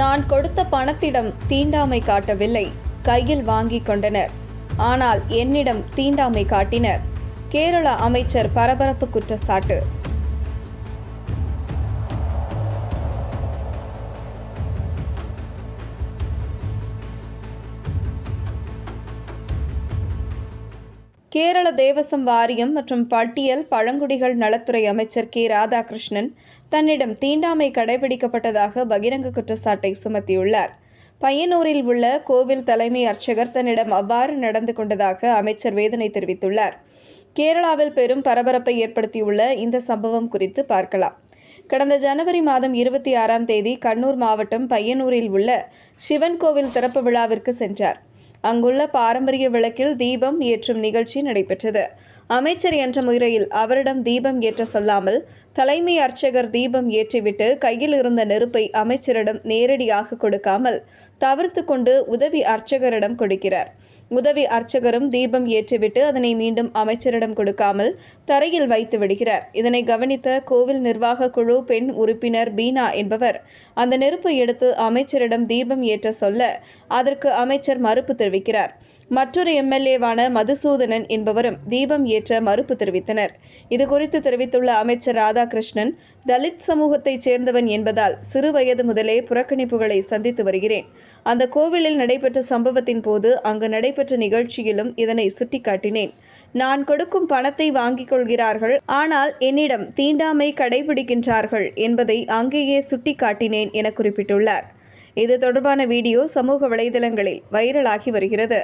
நான் கொடுத்த பணத்திடம் தீண்டாமை காட்டவில்லை. கையில் வாங்கிக் கொண்டனர். ஆனால் என்னிடம் தீண்டாமை காட்டினர். கேரள அமைச்சர் பரபரப்பு குற்றச்சாட்டு. கேரள தேவசம் வாரியம் மற்றும் பட்டியல் பழங்குடிகள் நலத்துறை அமைச்சர் கே. ராதாகிருஷ்ணன் தன்னிடம் தீண்டாமை கடைபிடிக்கப்பட்டதாக பகிரங்க குற்றச்சாட்டை சுமத்தியுள்ளார். பையனூரில் உள்ள கோவில் தலைமை அர்ச்சகர் தன்னிடம் அவ்வாறு நடந்து கொண்டதாக அமைச்சர் வேதனை தெரிவித்துள்ளார். கேரளாவில் பெரும் பரபரப்பை ஏற்படுத்தியுள்ள இந்த சம்பவம் குறித்து பார்க்கலாம். கடந்த ஜனவரி மாதம் இருபத்தி ஆறாம் தேதி கண்ணூர் மாவட்டம் பையனூரில் உள்ள சிவன் கோவில் திறப்பு விழாவிற்கு சென்றார். அங்குள்ள பாரம்பரிய விளக்கில் தீபம் ஏற்றும் நிகழ்ச்சி நடைபெற்றது. அமைச்சர் என்ற முறையில் அவரிடம் தீபம் ஏற்ற சொல்லாமல் தலைமை அர்ச்சகர் தீபம் ஏற்றிவிட்டு கையில் இருந்த நெருப்பை அமைச்சரிடம் நேரடியாக கொடுக்காமல் தவிர்த்து கொண்டு உதவி அர்ச்சகரிடம் கொடுக்கிறார். உதவி அர்ச்சகரும் தீபம் ஏற்றிவிட்டு அதனை மீண்டும் அமைச்சரிடம் கொடுக்காமல் தரையில் வைத்து விடுகிறார். இதனை கவனித்த கோவில் நிர்வாக குழு பெண் உறுப்பினர் பீனா என்பவர் அந்த நெருப்பு எடுத்து அமைச்சரிடம் தீபம் ஏற்ற சொல்ல அதற்கு அமைச்சர் மறுப்பு தெரிவிக்கிறார். மற்றொரு எம்எல்ஏவான மதுசூதனன் என்பவரும் தீபம் ஏற்ற மறுப்பு தெரிவித்தனர். இது குறித்து தெரிவித்துள்ள அமைச்சர் ராதாகிருஷ்ணன் தலித் சமூகத்தைச் சேர்ந்தவன் என்பதால் சிறு வயது முதலே புறக்கணிப்புகளை சந்தித்து வருகிறேன். அந்த கோவிலில் நடைபெற்ற சம்பவத்தின் போது அங்கு நடைபெற்ற நிகழ்ச்சியிலும் இதனை சுட்டிக்காட்டினேன். நான் கொடுக்கும் பணத்தை வாங்கிக் கொள்கிறார்கள் ஆனால் என்னிடம் தீண்டாமை கடைபிடிக்கின்றார்கள் என்பதை அங்கேயே சுட்டிக்காட்டினேன் என குறிப்பிட்டுள்ளார். இது தொடர்பான வீடியோ சமூக வலைதளங்களில் வைரலாகி வருகிறது.